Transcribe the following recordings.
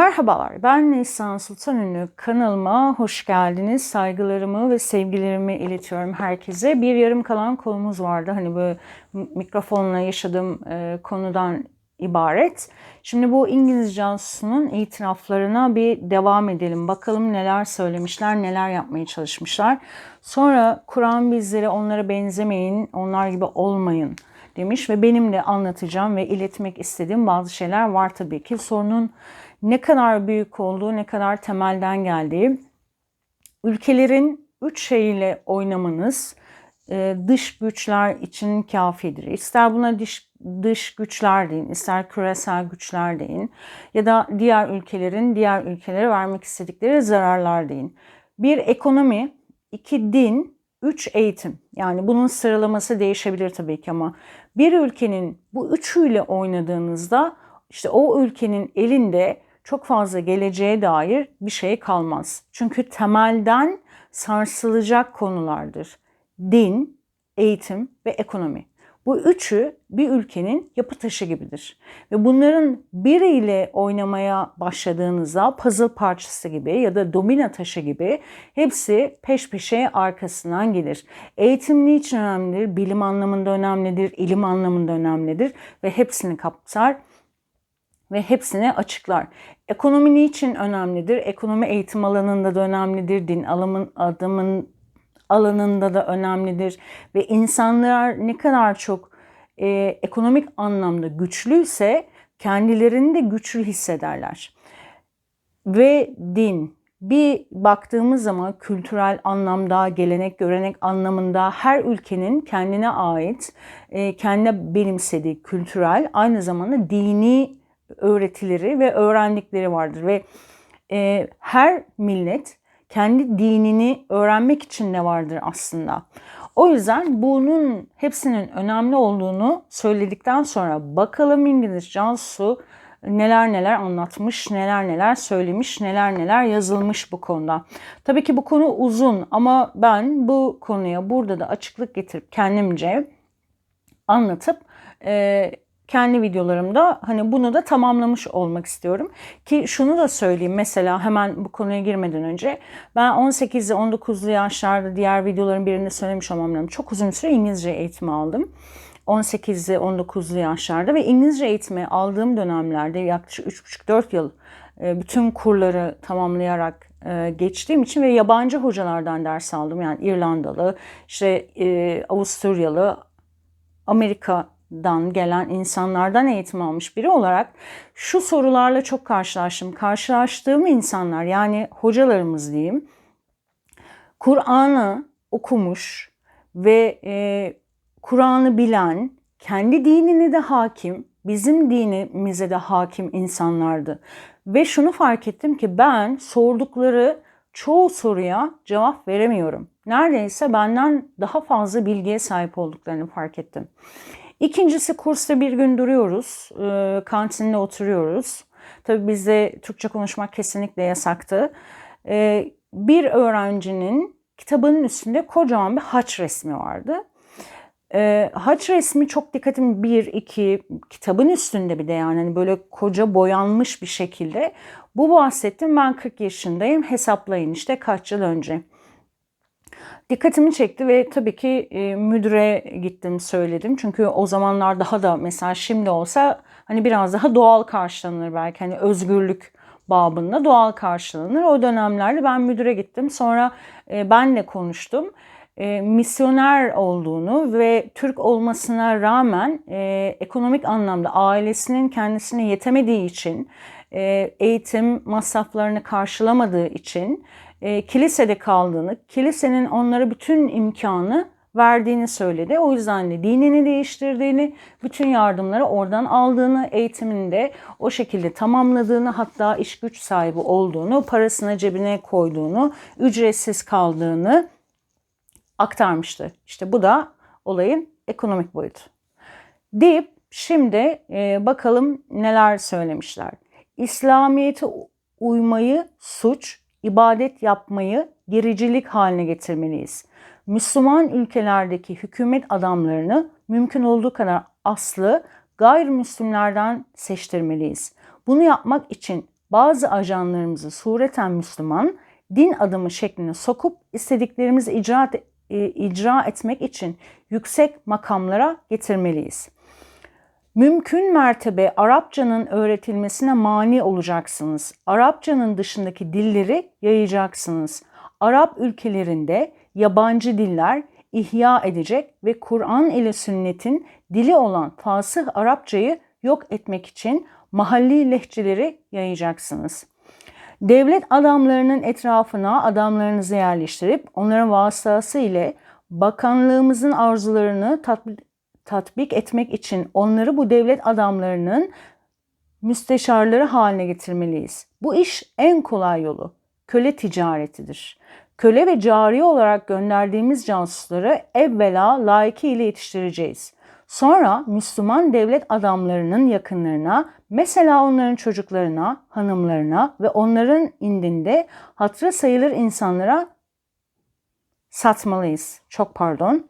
Merhabalar, ben Nisan Sultan Ünlü. Kanalıma hoş geldiniz. Saygılarımı ve sevgilerimi iletiyorum herkese. Bir yarım kalan konumuz vardı. Hani böyle mikrofonla yaşadığım e, konudan ibaret. Şimdi bu İngiliz casusunun itiraflarına bir devam edelim. Bakalım neler söylemişler, neler yapmaya çalışmışlar. Sonra Kur'an bizlere onlara benzemeyin, onlar gibi olmayın demiş ve benim de anlatacağım ve iletmek istediğim bazı şeyler var tabii ki. Sorunun ne kadar büyük olduğu, ne kadar temelden geldiği, ülkelerin üç şeyiyle oynamanız e, dış güçler için kafidir. İster buna dış, dış güçler deyin, ister küresel güçler deyin ya da diğer ülkelerin diğer ülkelere vermek istedikleri zararlar deyin. Bir ekonomi, iki din, üç eğitim. Yani bunun sıralaması değişebilir tabii ki ama bir ülkenin bu üçüyle oynadığınızda işte o ülkenin elinde çok fazla geleceğe dair bir şey kalmaz. Çünkü temelden sarsılacak konulardır. Din, eğitim ve ekonomi. Bu üçü bir ülkenin yapı taşı gibidir. Ve bunların biriyle oynamaya başladığınızda puzzle parçası gibi ya da domino taşı gibi hepsi peş peşe arkasından gelir. Eğitim niçin önemlidir? Bilim anlamında önemlidir, ilim anlamında önemlidir ve hepsini kapsar ve hepsini açıklar. Ekonomi niçin önemlidir? Ekonomi eğitim alanında da önemlidir, din alımın adımın alanında da önemlidir ve insanlar ne kadar çok e, ekonomik anlamda güçlüyse kendilerini de güçlü hissederler. Ve din bir baktığımız zaman kültürel anlamda, gelenek, görenek anlamında her ülkenin kendine ait, e, kendine benimsediği kültürel, aynı zamanda dini öğretileri ve öğrendikleri vardır ve e, her millet kendi dinini öğrenmek için ne vardır aslında. O yüzden bunun hepsinin önemli olduğunu söyledikten sonra bakalım İngiliz Cansu neler neler anlatmış, neler neler söylemiş, neler neler yazılmış bu konuda. Tabii ki bu konu uzun ama ben bu konuya burada da açıklık getirip kendimce anlatıp e, kendi videolarımda hani bunu da tamamlamış olmak istiyorum. Ki şunu da söyleyeyim mesela hemen bu konuya girmeden önce ben 18'li 19'lu yaşlarda diğer videoların birinde söylemiş olmam lazım. Çok uzun süre İngilizce eğitimi aldım. 18'li 19'lu yaşlarda ve İngilizce eğitimi aldığım dönemlerde yaklaşık 3,5-4 yıl e, bütün kurları tamamlayarak e, geçtiğim için ve yabancı hocalardan ders aldım. Yani İrlandalı, işte e, Avusturyalı, Amerika dan gelen insanlardan eğitim almış biri olarak şu sorularla çok karşılaştım. Karşılaştığım insanlar yani hocalarımız diyeyim Kur'an'ı okumuş ve e, Kur'an'ı bilen, kendi dinini de hakim, bizim dinimize de hakim insanlardı. Ve şunu fark ettim ki ben sordukları çoğu soruya cevap veremiyorum. Neredeyse benden daha fazla bilgiye sahip olduklarını fark ettim. İkincisi kursta bir gün duruyoruz. E, kantinde oturuyoruz. Tabii bizde Türkçe konuşmak kesinlikle yasaktı. E, bir öğrencinin kitabının üstünde kocaman bir haç resmi vardı. E, haç resmi çok dikkatimi bir, iki kitabın üstünde bir de yani hani böyle koca boyanmış bir şekilde. Bu bahsettim ben 40 yaşındayım hesaplayın işte kaç yıl önce dikkatimi çekti ve tabii ki e, müdüre gittim söyledim. Çünkü o zamanlar daha da mesela şimdi olsa hani biraz daha doğal karşılanır belki hani özgürlük babında doğal karşılanır. O dönemlerde ben müdüre gittim. Sonra e, benle konuştum. E, misyoner olduğunu ve Türk olmasına rağmen e, ekonomik anlamda ailesinin kendisine yetemediği için, e, eğitim masraflarını karşılamadığı için e, kilisede kaldığını, kilisenin onlara bütün imkanı verdiğini söyledi. O yüzden de dinini değiştirdiğini, bütün yardımları oradan aldığını, eğitimini de o şekilde tamamladığını, hatta iş güç sahibi olduğunu, parasını cebine koyduğunu, ücretsiz kaldığını aktarmıştı. İşte bu da olayın ekonomik boyutu. Deyip şimdi e, bakalım neler söylemişler. İslamiyet'e uymayı suç, ibadet yapmayı gericilik haline getirmeliyiz. Müslüman ülkelerdeki hükümet adamlarını mümkün olduğu kadar aslı gayrimüslimlerden seçtirmeliyiz. Bunu yapmak için bazı ajanlarımızı sureten Müslüman, din adımı şeklinde sokup istediklerimizi icra, e, icra etmek için yüksek makamlara getirmeliyiz. Mümkün mertebe Arapçanın öğretilmesine mani olacaksınız. Arapçanın dışındaki dilleri yayacaksınız. Arap ülkelerinde yabancı diller ihya edecek ve Kur'an ile sünnetin dili olan fasih Arapçayı yok etmek için mahalli lehçeleri yayacaksınız. Devlet adamlarının etrafına adamlarınızı yerleştirip onların vasıtası ile bakanlığımızın arzularını tatbik, tatbik etmek için onları bu devlet adamlarının müsteşarları haline getirmeliyiz. Bu iş en kolay yolu köle ticaretidir. Köle ve cari olarak gönderdiğimiz casusları evvela layıkıyla yetiştireceğiz. Sonra Müslüman devlet adamlarının yakınlarına, mesela onların çocuklarına, hanımlarına ve onların indinde hatıra sayılır insanlara satmalıyız. Çok pardon.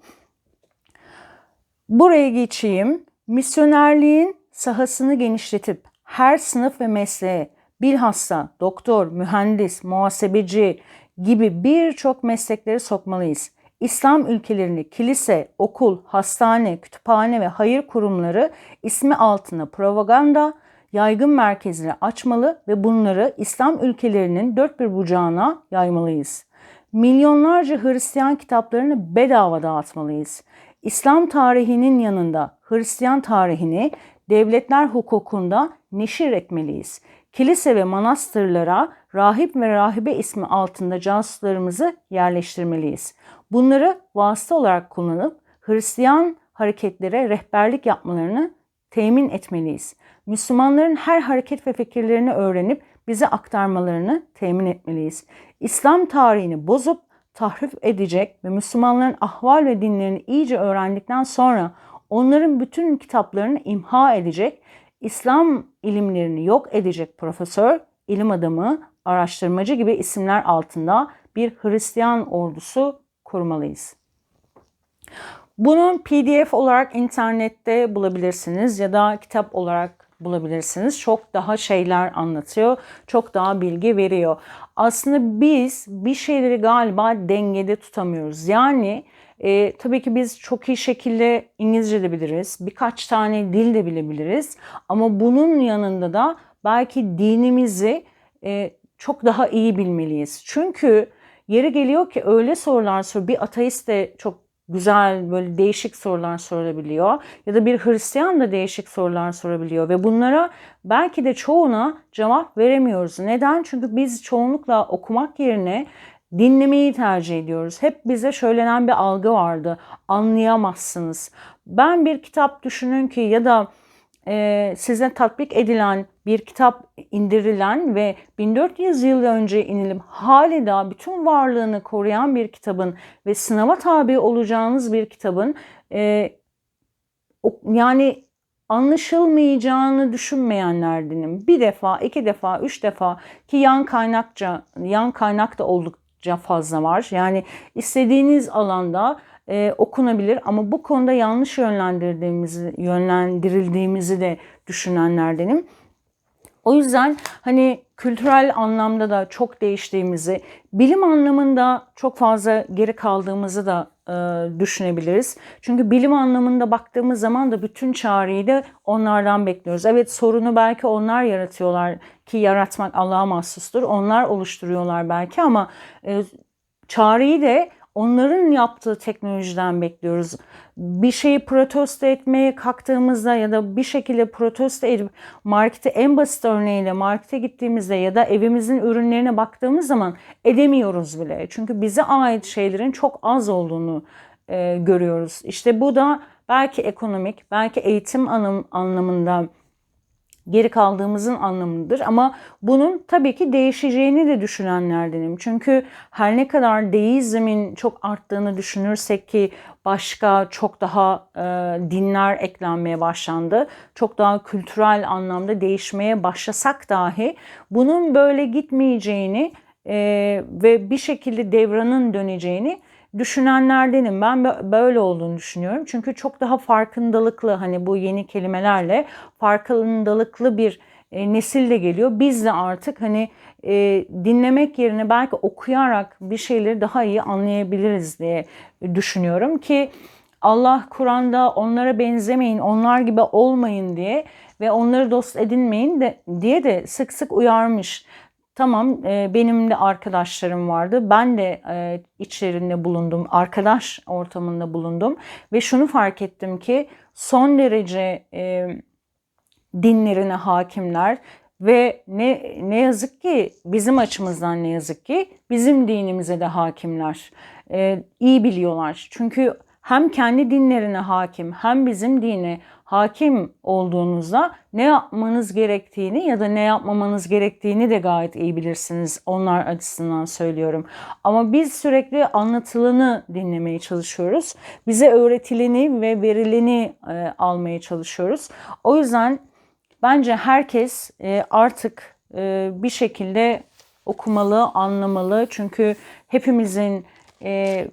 Buraya geçeyim. Misyonerliğin sahasını genişletip her sınıf ve mesleğe bilhassa doktor, mühendis, muhasebeci gibi birçok meslekleri sokmalıyız. İslam ülkelerini kilise, okul, hastane, kütüphane ve hayır kurumları ismi altında propaganda, yaygın merkezleri açmalı ve bunları İslam ülkelerinin dört bir bucağına yaymalıyız. Milyonlarca Hristiyan kitaplarını bedava dağıtmalıyız. İslam tarihinin yanında Hristiyan tarihini devletler hukukunda neşir etmeliyiz. Kilise ve manastırlara rahip ve rahibe ismi altında casuslarımızı yerleştirmeliyiz. Bunları vasıta olarak kullanıp Hristiyan hareketlere rehberlik yapmalarını temin etmeliyiz. Müslümanların her hareket ve fikirlerini öğrenip bize aktarmalarını temin etmeliyiz. İslam tarihini bozup tahrif edecek ve Müslümanların ahval ve dinlerini iyice öğrendikten sonra onların bütün kitaplarını imha edecek, İslam ilimlerini yok edecek profesör, ilim adamı, araştırmacı gibi isimler altında bir Hristiyan ordusu kurmalıyız. Bunun PDF olarak internette bulabilirsiniz ya da kitap olarak bulabilirsiniz. Çok daha şeyler anlatıyor, çok daha bilgi veriyor. Aslında biz bir şeyleri galiba dengede tutamıyoruz. Yani e, tabii ki biz çok iyi şekilde İngilizce de biliriz, birkaç tane dil de bilebiliriz. Ama bunun yanında da belki dinimizi e, çok daha iyi bilmeliyiz. Çünkü yeri geliyor ki öyle sorular sor. Bir ateist de çok güzel böyle değişik sorular sorabiliyor ya da bir Hristiyan da değişik sorular sorabiliyor ve bunlara belki de çoğuna cevap veremiyoruz. Neden? Çünkü biz çoğunlukla okumak yerine dinlemeyi tercih ediyoruz. Hep bize söylenen bir algı vardı. Anlayamazsınız. Ben bir kitap düşünün ki ya da e, size tatbik edilen bir kitap indirilen ve 1400 yıl önce inilip hali daha bütün varlığını koruyan bir kitabın ve sınava tabi olacağınız bir kitabın e, yani anlaşılmayacağını düşünmeyenlerdenim. Bir defa, iki defa, üç defa ki yan kaynakça, yan kaynak da oldukça fazla var. Yani istediğiniz alanda e, okunabilir ama bu konuda yanlış yönlendirdiğimizi, yönlendirildiğimizi de düşünenlerdenim. O yüzden hani kültürel anlamda da çok değiştiğimizi, bilim anlamında çok fazla geri kaldığımızı da e, düşünebiliriz. Çünkü bilim anlamında baktığımız zaman da bütün çağrıyı da onlardan bekliyoruz. Evet sorunu belki onlar yaratıyorlar ki yaratmak Allah'a mahsustur. Onlar oluşturuyorlar belki ama e, çağrıyı da onların yaptığı teknolojiden bekliyoruz. Bir şeyi protesto etmeye kalktığımızda ya da bir şekilde protesto edip markete en basit örneğiyle markete gittiğimizde ya da evimizin ürünlerine baktığımız zaman edemiyoruz bile. Çünkü bize ait şeylerin çok az olduğunu e, görüyoruz. İşte bu da belki ekonomik, belki eğitim anlam anlamında geri kaldığımızın anlamındır. Ama bunun tabii ki değişeceğini de düşünenlerdenim. Çünkü her ne kadar deizmin çok arttığını düşünürsek ki başka çok daha e, dinler eklenmeye başlandı. Çok daha kültürel anlamda değişmeye başlasak dahi bunun böyle gitmeyeceğini e, ve bir şekilde devranın döneceğini düşünenlerdenim. Ben böyle olduğunu düşünüyorum. Çünkü çok daha farkındalıklı hani bu yeni kelimelerle farkındalıklı bir e, nesil de geliyor. Biz de artık hani e, dinlemek yerine belki okuyarak bir şeyleri daha iyi anlayabiliriz diye düşünüyorum ki Allah Kur'an'da onlara benzemeyin, onlar gibi olmayın diye ve onları dost edinmeyin de diye de sık sık uyarmış. Tamam e, benim de arkadaşlarım vardı. Ben de e, içlerinde bulundum. Arkadaş ortamında bulundum. Ve şunu fark ettim ki son derece e, dinlerine hakimler ve ne ne yazık ki bizim açımızdan ne yazık ki bizim dinimize de hakimler. E, iyi biliyorlar. Çünkü hem kendi dinlerine hakim hem bizim dine hakim olduğunuzda ne yapmanız gerektiğini ya da ne yapmamanız gerektiğini de gayet iyi bilirsiniz. Onlar açısından söylüyorum. Ama biz sürekli anlatılanı dinlemeye çalışıyoruz. Bize öğretileni ve verileni e, almaya çalışıyoruz. O yüzden bence herkes e, artık e, bir şekilde okumalı, anlamalı. Çünkü hepimizin e,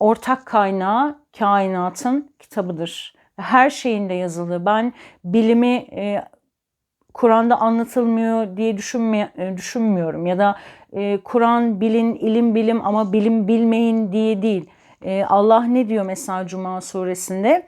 ortak kaynağı kainatın kitabıdır. Her şeyinde yazılı. Ben bilimi e, Kur'an'da anlatılmıyor diye düşünme, e, düşünmüyorum. Ya da e, Kur'an bilin, ilim bilim ama bilim bilmeyin diye değil. E, Allah ne diyor mesela Cuma suresinde?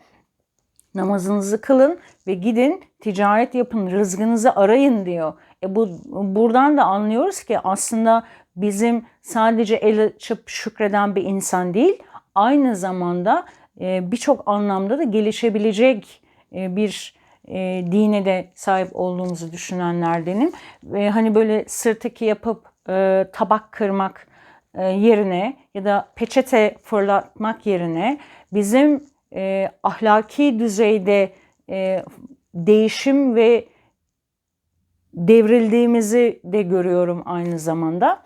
Namazınızı kılın ve gidin ticaret yapın, rızkınızı arayın diyor. E bu buradan da anlıyoruz ki aslında bizim sadece el açıp şükreden bir insan değil, aynı zamanda birçok anlamda da gelişebilecek e, bir e, dine de sahip olduğumuzu düşünenlerdenim. Ve hani böyle sırtaki yapıp tabak kırmak yerine ya da peçete fırlatmak yerine bizim ahlaki düzeyde değişim ve devrildiğimizi de görüyorum aynı zamanda.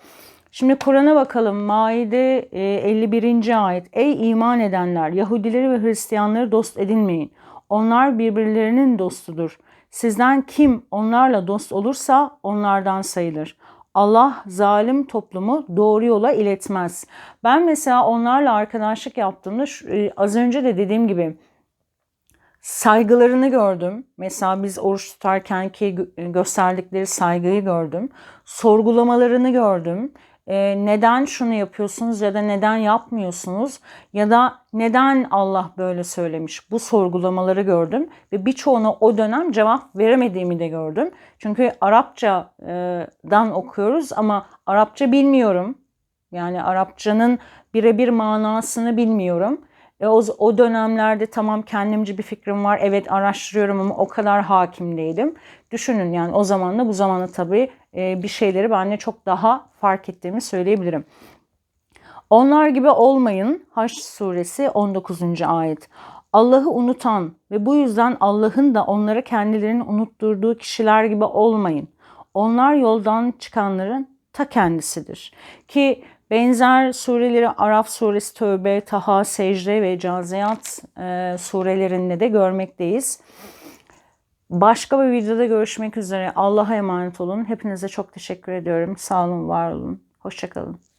Şimdi Kur'an'a bakalım. Maide 51. E, ayet. Ey iman edenler! Yahudileri ve Hristiyanları dost edinmeyin. Onlar birbirlerinin dostudur. Sizden kim onlarla dost olursa onlardan sayılır. Allah zalim toplumu doğru yola iletmez. Ben mesela onlarla arkadaşlık yaptığımda e, az önce de dediğim gibi saygılarını gördüm. Mesela biz oruç tutarken ki gösterdikleri saygıyı gördüm. Sorgulamalarını gördüm e, neden şunu yapıyorsunuz ya da neden yapmıyorsunuz ya da neden Allah böyle söylemiş bu sorgulamaları gördüm ve birçoğuna o dönem cevap veremediğimi de gördüm. Çünkü Arapçadan okuyoruz ama Arapça bilmiyorum. Yani Arapçanın birebir manasını bilmiyorum. E o, o dönemlerde tamam kendimce bir fikrim var. Evet araştırıyorum ama o kadar hakim değilim. Düşünün yani o zamanla bu zamanda tabii e, bir şeyleri ben de çok daha fark ettiğimi söyleyebilirim. Onlar gibi olmayın. Haş suresi 19. ayet. Allah'ı unutan ve bu yüzden Allah'ın da onlara kendilerini unutturduğu kişiler gibi olmayın. Onlar yoldan çıkanların ta kendisidir. Ki benzer sureleri Araf suresi, Tövbe, Taha, Secde ve Caziyat e, surelerinde de görmekteyiz. Başka bir videoda görüşmek üzere. Allah'a emanet olun. Hepinize çok teşekkür ediyorum. Sağ olun, var olun. Hoşçakalın.